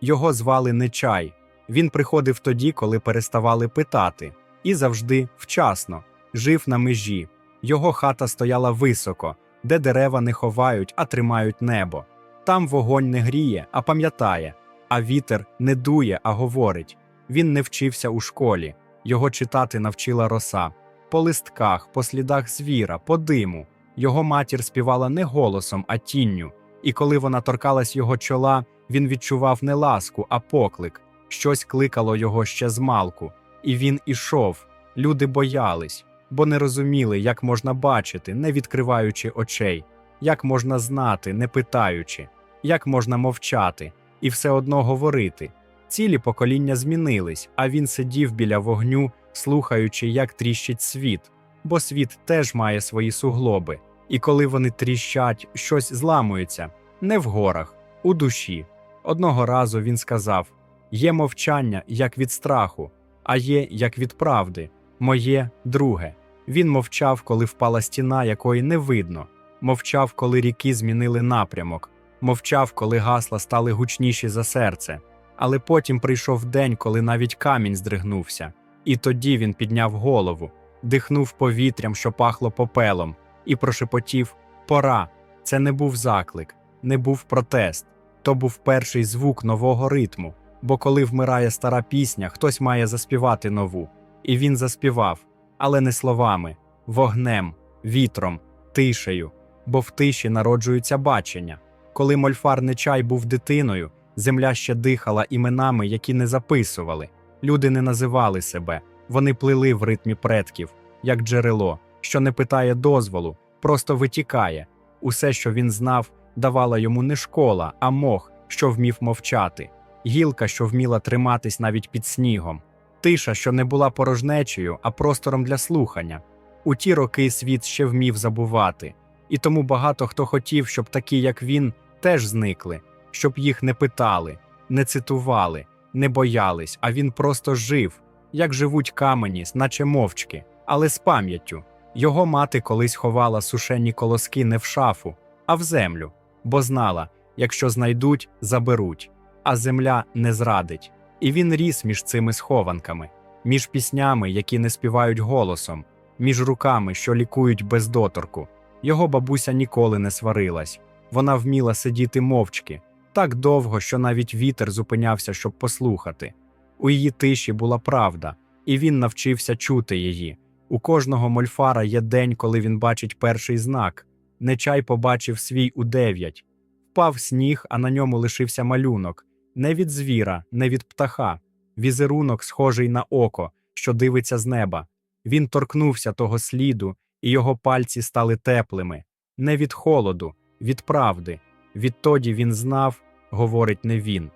Його звали Нечай. Він приходив тоді, коли переставали питати, і завжди вчасно, жив на межі. Його хата стояла високо, де дерева не ховають, а тримають небо. Там вогонь не гріє, а пам'ятає, а вітер не дує, а говорить. Він не вчився у школі, його читати навчила роса. По листках, по слідах звіра, по диму. Його матір співала не голосом, а тінню, і коли вона торкалась його чола, він відчував не ласку, а поклик. Щось кликало його ще з малку, і він ішов. Люди боялись, бо не розуміли, як можна бачити, не відкриваючи очей, як можна знати, не питаючи, як можна мовчати і все одно говорити. Цілі покоління змінились, а він сидів біля вогню, слухаючи, як тріщить світ, бо світ теж має свої суглоби, і коли вони тріщать, щось зламується не в горах, у душі. Одного разу він сказав: є мовчання як від страху, а є як від правди, моє друге. Він мовчав, коли впала стіна, якої не видно, мовчав, коли ріки змінили напрямок, мовчав, коли гасла стали гучніші за серце. Але потім прийшов день, коли навіть камінь здригнувся, і тоді він підняв голову, дихнув повітрям, що пахло попелом, і прошепотів Пора. Це не був заклик, не був протест. То був перший звук нового ритму. Бо коли вмирає стара пісня, хтось має заспівати нову. І він заспівав, але не словами, вогнем, вітром, тишею, бо в тиші народжуються бачення. Коли Мольфар Нечай був дитиною, земля ще дихала іменами, які не записували. Люди не називали себе, вони плили в ритмі предків, як джерело, що не питає дозволу, просто витікає. Усе, що він знав, давала йому не школа, а мох, що вмів мовчати, гілка, що вміла триматись навіть під снігом, тиша, що не була порожнечею, а простором для слухання. У ті роки світ ще вмів забувати, і тому багато хто хотів, щоб такі, як він, теж зникли, щоб їх не питали, не цитували, не боялись, а він просто жив, як живуть камені, наче мовчки, але з пам'яттю. Його мати колись ховала сушені колоски не в шафу, а в землю, бо знала, якщо знайдуть, заберуть, а земля не зрадить. І він ріс між цими схованками, між піснями, які не співають голосом, між руками, що лікують без доторку. Його бабуся ніколи не сварилась. Вона вміла сидіти мовчки, так довго, що навіть вітер зупинявся, щоб послухати. У її тиші була правда, і він навчився чути її. У кожного мольфара є день, коли він бачить перший знак. Нечай побачив свій у дев'ять. Впав сніг, а на ньому лишився малюнок не від звіра, не від птаха, візерунок, схожий на око, що дивиться з неба. Він торкнувся того сліду, і його пальці стали теплими, не від холоду, від правди. Відтоді він знав, говорить не він.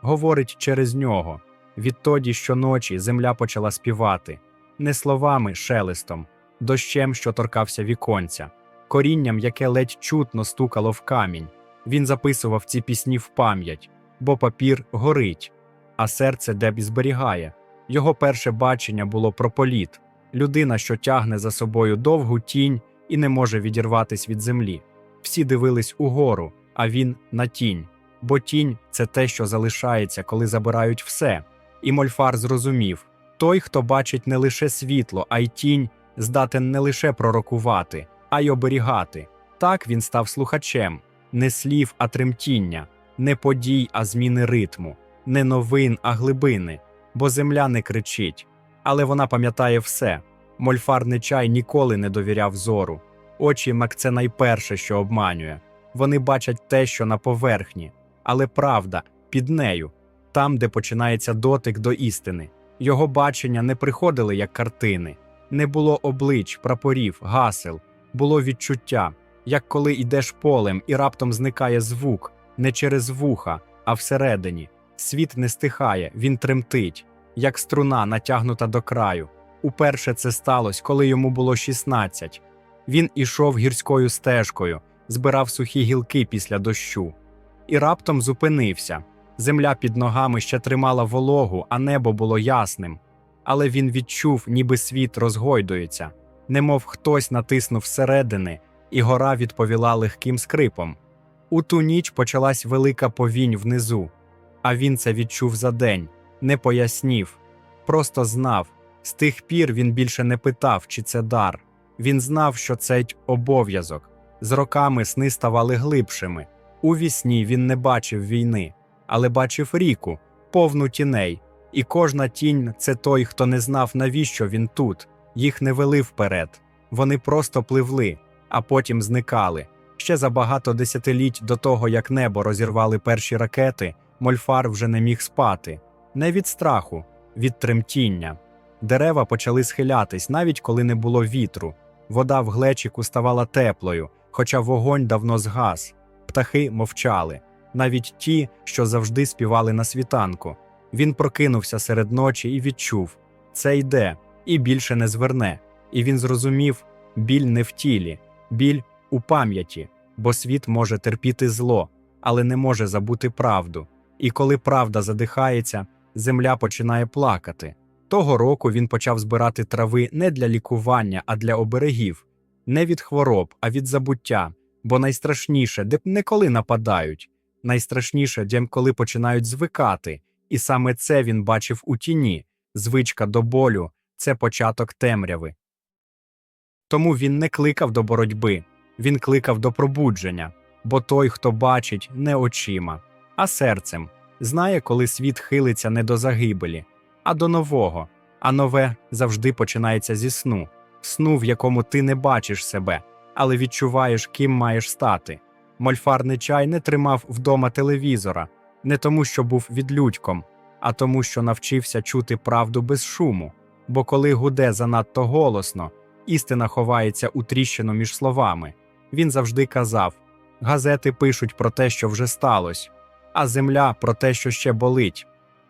Говорить через нього. Відтоді щоночі земля почала співати, не словами, шелестом, дощем, що торкався віконця, корінням, яке ледь чутно стукало в камінь. Він записував ці пісні в пам'ять, бо папір горить, а серце деб зберігає. Його перше бачення було про політ людина, що тягне за собою довгу тінь і не може відірватись від землі. Всі дивились угору, а він на тінь. Бо тінь це те, що залишається, коли забирають все. І Мольфар зрозумів той, хто бачить не лише світло, а й тінь, здатен не лише пророкувати, а й оберігати. Так він став слухачем не слів, а тремтіння, не подій, а зміни ритму, не новин, а глибини, бо земля не кричить, але вона пам'ятає все. Мольфар Нечай ніколи не довіряв зору. Очі Мак це найперше, що обманює. Вони бачать те, що на поверхні, але правда під нею, там, де починається дотик до істини. Його бачення не приходили як картини, не було облич, прапорів, гасел, було відчуття, як коли йдеш полем і раптом зникає звук, не через вуха, а всередині. Світ не стихає, він тремтить, як струна, натягнута до краю. Уперше це сталося, коли йому було 16. Він ішов гірською стежкою, збирав сухі гілки після дощу. І раптом зупинився. Земля під ногами ще тримала вологу, а небо було ясним. Але він відчув, ніби світ розгойдується, немов хтось натиснув всередини, і гора відповіла легким скрипом. У ту ніч почалась велика повінь внизу. А він це відчув за день, не пояснів, просто знав. З тих пір він більше не питав, чи це дар. Він знав, що це обов'язок. З роками сни ставали глибшими. У вісні він не бачив війни, але бачив ріку, повну тіней. І кожна тінь це той, хто не знав, навіщо він тут. Їх не вели вперед. Вони просто пливли, а потім зникали. Ще за багато десятиліть до того, як небо розірвали перші ракети, Мольфар вже не міг спати. Не від страху, від тремтіння. Дерева почали схилятись, навіть коли не було вітру. Вода в глечику ставала теплою, хоча вогонь давно згас. Птахи мовчали, навіть ті, що завжди співали на світанку. Він прокинувся серед ночі і відчув це йде, і більше не зверне. І він зрозумів біль не в тілі, біль у пам'яті, бо світ може терпіти зло, але не може забути правду. І коли правда задихається, земля починає плакати. Того року він почав збирати трави не для лікування, а для оберегів, не від хвороб, а від забуття. Бо найстрашніше, де не коли нападають, найстрашніше, де коли починають звикати, і саме це він бачив у тіні звичка до болю це початок темряви. Тому він не кликав до боротьби, він кликав до пробудження, бо той, хто бачить, не очима, а серцем, знає, коли світ хилиться не до загибелі, а до нового, а нове завжди починається зі сну, сну, в якому ти не бачиш себе, але відчуваєш, ким маєш стати. Мольфарний чай не тримав вдома телевізора, не тому, що був відлюдьком, а тому, що навчився чути правду без шуму. Бо коли гуде занадто голосно, істина ховається у тріщину між словами. Він завжди казав: газети пишуть про те, що вже сталося, а земля про те, що ще болить.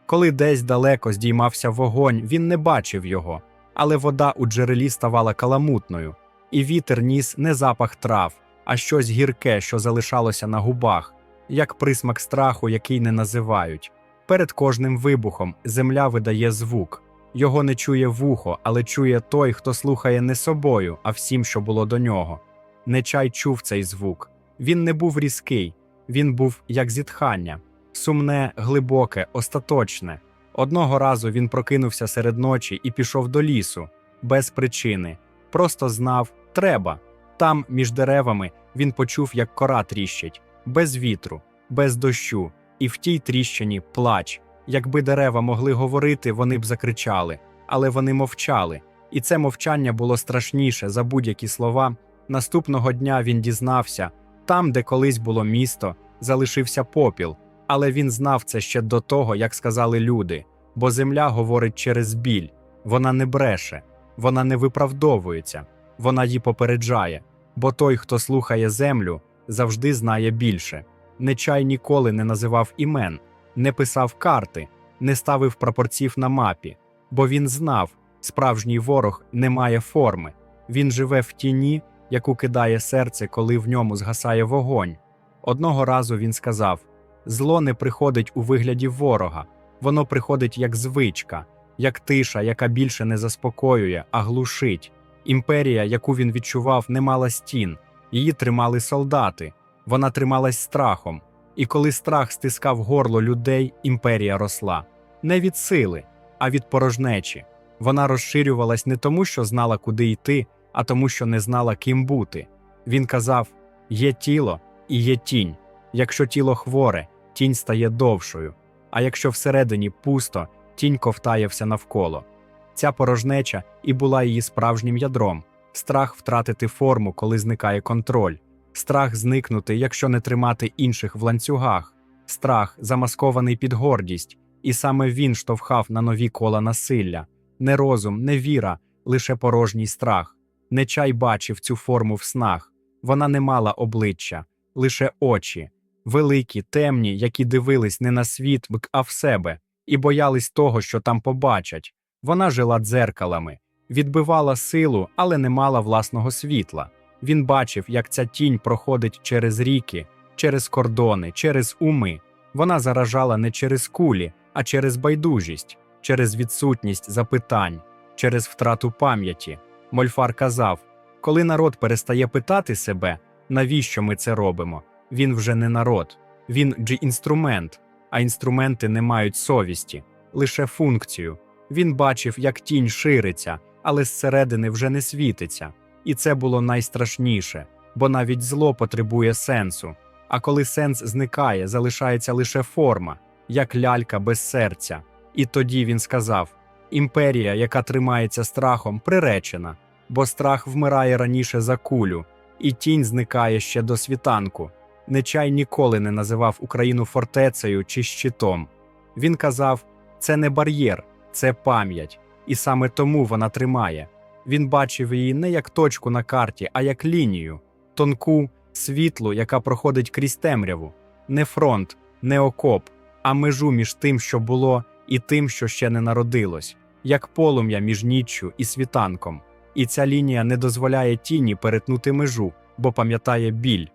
Коли десь далеко здіймався вогонь, він не бачив його, але вода у джерелі ставала каламутною, і вітер ніс не запах трав, а щось гірке, що залишалося на губах, як присмак страху, який не називають. Перед кожним вибухом земля видає звук. Його не чує вухо, але чує той, хто слухає не собою, а всім, що було до нього. Нечай чув цей звук. Він не був різкий, він був як зітхання, сумне, глибоке, остаточне. Одного разу він прокинувся серед ночі і пішов до лісу, без причини, просто знав треба. Там, між деревами, він почув, як кора тріщить, без вітру, без дощу, і в тій тріщині плач. Якби дерева могли говорити, вони б закричали, але вони мовчали, і це мовчання було страшніше за будь-які слова. Наступного дня він дізнався там, де колись було місто, залишився попіл, але він знав це ще до того, як сказали люди, бо земля говорить через біль, вона не бреше, вона не виправдовується, вона її попереджає, бо той, хто слухає землю, завжди знає більше. Нечай ніколи не називав імен, не писав карти, не ставив прапорців на мапі, бо він знав, справжній ворог не має форми, він живе в тіні, яку кидає серце, коли в ньому згасає вогонь. Одного разу він сказав: зло не приходить у вигляді ворога, воно приходить як звичка, як тиша, яка більше не заспокоює, а глушить. Імперія, яку він відчував, не мала стін, її тримали солдати, вона трималась страхом. І коли страх стискав горло людей, імперія росла не від сили, а від порожнечі. Вона розширювалась не тому, що знала, куди йти, а тому, що не знала, ким бути. Він казав: є тіло і є тінь. Якщо тіло хворе, тінь стає довшою, а якщо всередині пусто, тінь ковтає навколо. Ця порожнеча і була її справжнім ядром страх втратити форму, коли зникає контроль, страх зникнути, якщо не тримати інших в ланцюгах, страх, замаскований під гордість, і саме він штовхав на нові кола насилля, не розум, не віра, лише порожній страх. Нечай бачив цю форму в снах. Вона не мала обличчя, лише очі, великі, темні, які дивились не на світ, а в себе, і боялись того, що там побачать. Вона жила дзеркалами, відбивала силу, але не мала власного світла. Він бачив, як ця тінь проходить через ріки, через кордони, через уми. Вона заражала не через кулі, а через байдужість, через відсутність запитань, через втрату пам'яті. Мольфар казав: коли народ перестає питати себе, навіщо ми це робимо, він вже не народ, він інструмент. а інструменти не мають совісті, лише функцію. Він бачив, як тінь шириться, але зсередини вже не світиться. І це було найстрашніше, бо навіть зло потребує сенсу. А коли сенс зникає, залишається лише форма, як лялька без серця. І тоді він сказав: імперія, яка тримається страхом, приречена, бо страх вмирає раніше за кулю, і тінь зникає ще до світанку. Нечай ніколи не називав Україну фортецею чи щитом. Він казав: це не бар'єр, це пам'ять, і саме тому вона тримає. Він бачив її не як точку на карті, а як лінію, тонку, світлу, яка проходить крізь темряву, не фронт, не окоп, а межу між тим, що було, і тим, що ще не народилось, як полум'я між ніччю і світанком. І ця лінія не дозволяє тіні перетнути межу, бо пам'ятає біль.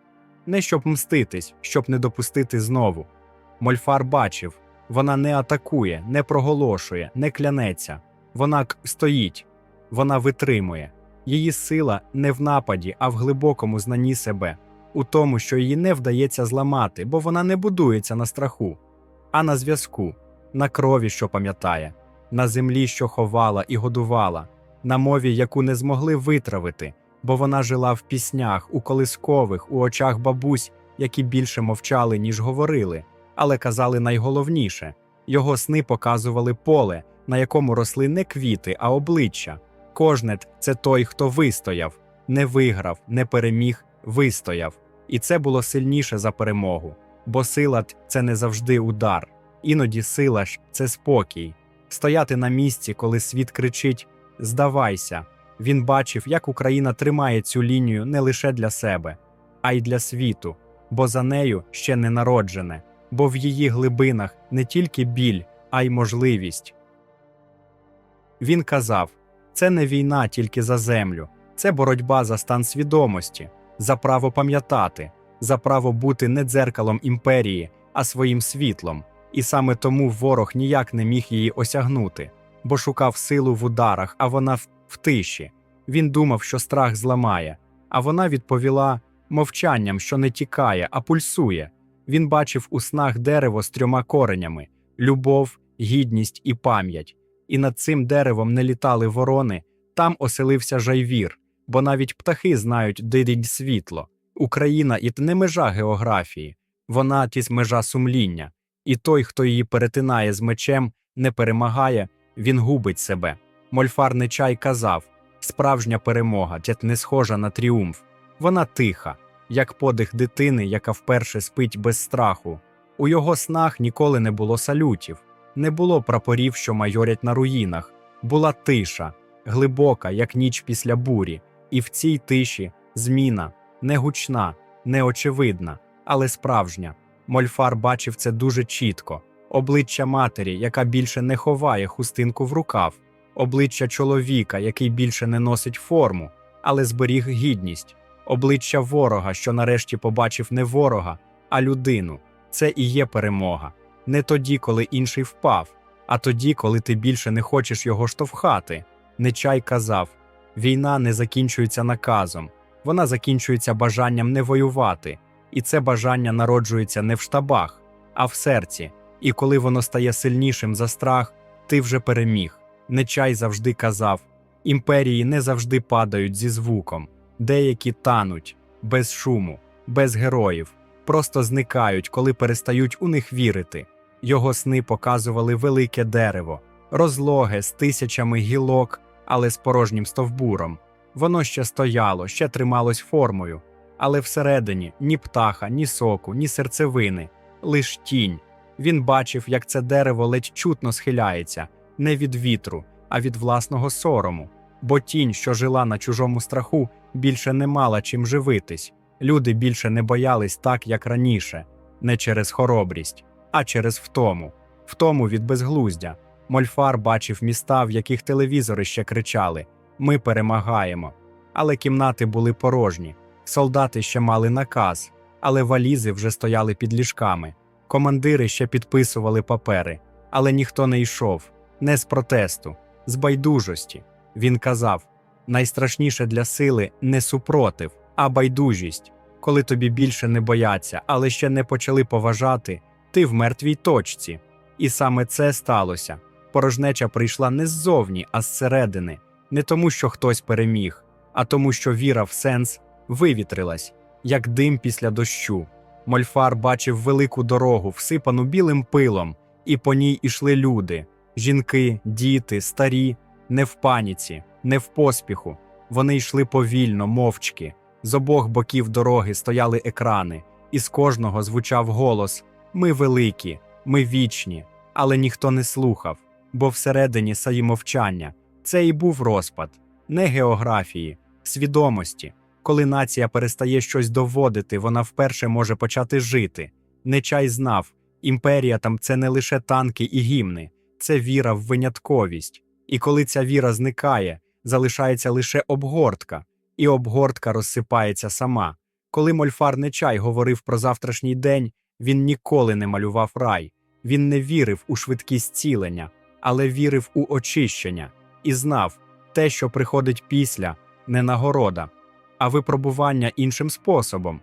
Не щоб мститись, щоб не допустити знову. Мольфар бачив вона не атакує, не проголошує, не клянеться. Вона стоїть, вона витримує. Її сила не в нападі, а в глибокому знанні себе, у тому, що її не вдається зламати, бо вона не будується на страху, а на зв'язку, на крові, що пам'ятає, на землі, що ховала і годувала, на мові, яку не змогли витравити, бо вона жила в піснях, у колискових, у очах бабусь, які більше мовчали, ніж говорили, але казали найголовніше його сни показували поле, на якому росли не квіти, а обличчя. Кожнет це той, хто вистояв, не виграв, не переміг, вистояв. І це було сильніше за перемогу. Бо сила це не завжди удар. Іноді сила ж це спокій. Стояти на місці, коли світ кричить Здавайся. Він бачив, як Україна тримає цю лінію не лише для себе, а й для світу, бо за нею ще не народжене, бо в її глибинах не тільки біль, а й можливість. Він казав: це не війна тільки за землю, це боротьба за стан свідомості, за право пам'ятати, за право бути не дзеркалом імперії, а своїм світлом. І саме тому ворог ніяк не міг її осягнути, бо шукав силу в ударах, а вона в, в тиші. Він думав, що страх зламає, а вона відповіла мовчанням, що не тікає, а пульсує. Він бачив у снах дерево з трьома коренями любов, гідність і пам'ять. І над цим деревом не літали ворони, там оселився жайвір, бо навіть птахи знають, де йдіть світло. Україна і не межа географії, вона тісь межа сумління, і той, хто її перетинає з мечем, не перемагає, він губить себе. Мольфар Нечай казав справжня перемога, тят не схожа на тріумф. Вона тиха, як подих дитини, яка вперше спить без страху. У його снах ніколи не було салютів, не було прапорів, що майорять на руїнах. Була тиша, глибока, як ніч після бурі, і в цій тиші зміна, не гучна, не очевидна, але справжня. Мольфар бачив це дуже чітко: обличчя матері, яка більше не ховає хустинку в рукав, обличчя чоловіка, який більше не носить форму, але зберіг гідність, обличчя ворога, що нарешті побачив не ворога, а людину. Це і є перемога. Не тоді, коли інший впав, а тоді, коли ти більше не хочеш його штовхати. Нечай казав: війна не закінчується наказом, вона закінчується бажанням не воювати, і це бажання народжується не в штабах, а в серці. І коли воно стає сильнішим за страх, ти вже переміг. Нечай завжди казав: імперії не завжди падають зі звуком, деякі тануть без шуму, без героїв, просто зникають, коли перестають у них вірити. Його сни показували велике дерево, розлоге з тисячами гілок, але з порожнім стовбуром. Воно ще стояло, ще трималось формою, але всередині ні птаха, ні соку, ні серцевини, лиш тінь. Він бачив, як це дерево ледь чутно схиляється, не від вітру, а від власного сорому. Бо тінь, що жила на чужому страху, більше не мала чим живитись. Люди більше не боялись так, як раніше, не через хоробрість, а через втому, втому від безглуздя. Мольфар бачив міста, в яких телевізори ще кричали: Ми перемагаємо. Але кімнати були порожні. Солдати ще мали наказ, але валізи вже стояли під ліжками. Командири ще підписували папери, але ніхто не йшов, не з протесту, з байдужості. Він казав: найстрашніше для сили не супротив, а байдужість. Коли тобі більше не бояться, але ще не почали поважати, ти в мертвій точці. І саме це сталося. Порожнеча прийшла не ззовні, а зсередини, не тому, що хтось переміг, а тому, що віра в сенс вивітрилась, як дим після дощу. Мольфар бачив велику дорогу, всипану білим пилом, і по ній ішли люди жінки, діти, старі, не в паніці, не в поспіху. Вони йшли повільно, мовчки. З обох боків дороги стояли екрани, і з кожного звучав голос: Ми великі, ми вічні. Але ніхто не слухав, бо всередині саї мовчання. Це і був розпад, не географії, свідомості. Коли нація перестає щось доводити, вона вперше може почати жити. Нечай знав, імперія там це не лише танки і гімни, це віра в винятковість. І коли ця віра зникає, залишається лише обгортка, і обгортка розсипається сама. Коли Мольфар Нечай говорив про завтрашній день, він ніколи не малював рай, він не вірив у швидкість цілення, але вірив у очищення і знав, те, що приходить після, не нагорода, а випробування іншим способом.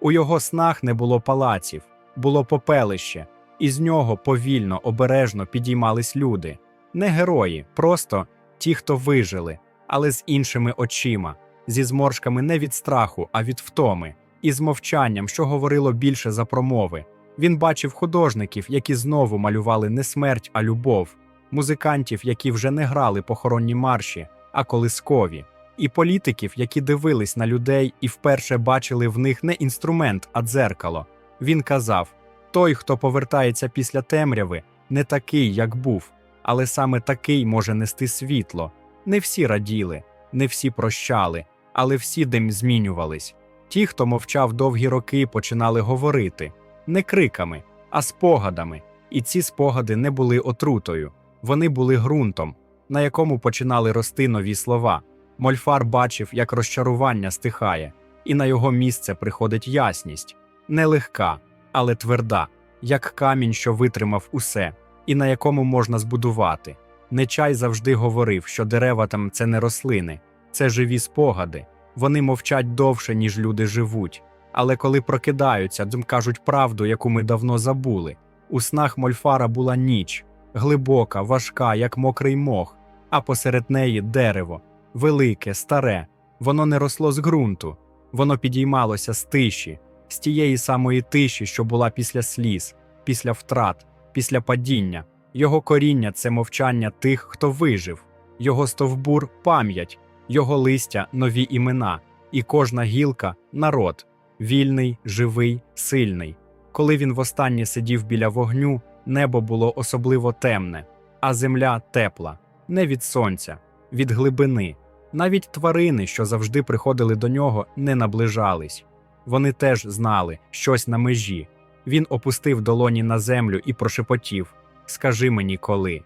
У його снах не було палаців, було попелище, і з нього повільно, обережно підіймались люди, не герої, просто ті, хто вижили, але з іншими очима, зі зморшками не від страху, а від втоми, і з мовчанням, що говорило більше за промови. Він бачив художників, які знову малювали не смерть, а любов, музикантів, які вже не грали похоронні марші, а колискові, і політиків, які дивились на людей і вперше бачили в них не інструмент, а дзеркало. Він казав: той, хто повертається після темряви, не такий, як був, але саме такий може нести світло. Не всі раділи, не всі прощали, але всі дем змінювались. Ті, хто мовчав довгі роки, починали говорити не криками, а спогадами. І ці спогади не були отрутою, вони були ґрунтом, на якому починали рости нові слова. Мольфар бачив, як розчарування стихає, і на його місце приходить ясність нелегка, але тверда, як камінь, що витримав усе, і на якому можна збудувати. Нечай завжди говорив, що дерева там це не рослини, це живі спогади. Вони мовчать довше, ніж люди живуть. Але коли прокидаються, кажуть правду, яку ми давно забули. У снах Мольфара була ніч, глибока, важка, як мокрий мох, а посеред неї дерево, велике, старе. Воно не росло з ґрунту, воно підіймалося з тиші, з тієї самої тиші, що була після сліз, після втрат, після падіння. Його коріння це мовчання тих, хто вижив, його стовбур пам'ять, його листя нові імена, і кожна гілка народ, вільний, живий, сильний. Коли він востаннє сидів біля вогню, небо було особливо темне, а земля тепла, не від сонця, від глибини. Навіть тварини, що завжди приходили до нього, не наближались. Вони теж знали щось на межі. Він опустив долоні на землю і прошепотів Скажи мені коли.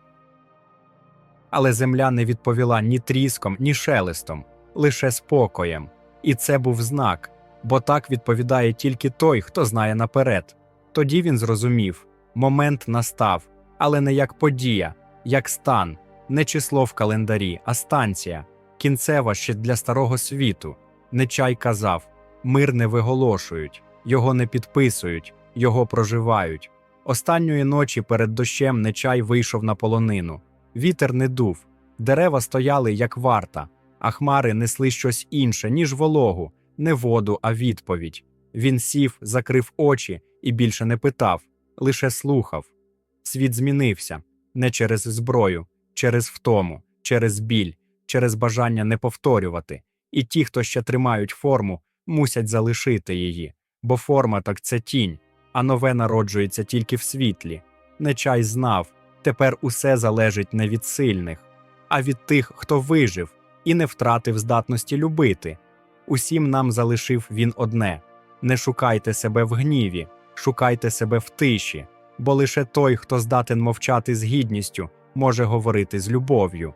Але земля не відповіла ні тріском, ні шелестом, лише спокоєм. І це був знак, бо так відповідає тільки той, хто знає наперед. Тоді він зрозумів момент настав, але не як подія, як стан, не число в календарі, а станція, кінцева ще для старого світу. Нечай казав мир не виголошують, його не підписують, його проживають. Останньої ночі перед дощем Нечай вийшов на полонину. Вітер не дув, дерева стояли, як варта, а хмари несли щось інше, ніж вологу, не воду, а відповідь. Він сів, закрив очі і більше не питав, лише слухав. Світ змінився не через зброю, через втому, через біль, через бажання не повторювати. І ті, хто ще тримають форму, мусять залишити її, бо форма так це тінь, а нове народжується тільки в світлі. Нечай знав, тепер усе залежить не від сильних, а від тих, хто вижив і не втратив здатності любити. Усім нам залишив він одне не шукайте себе в гніві, шукайте себе в тиші, бо лише той, хто здатен мовчати з гідністю, може говорити з любов'ю.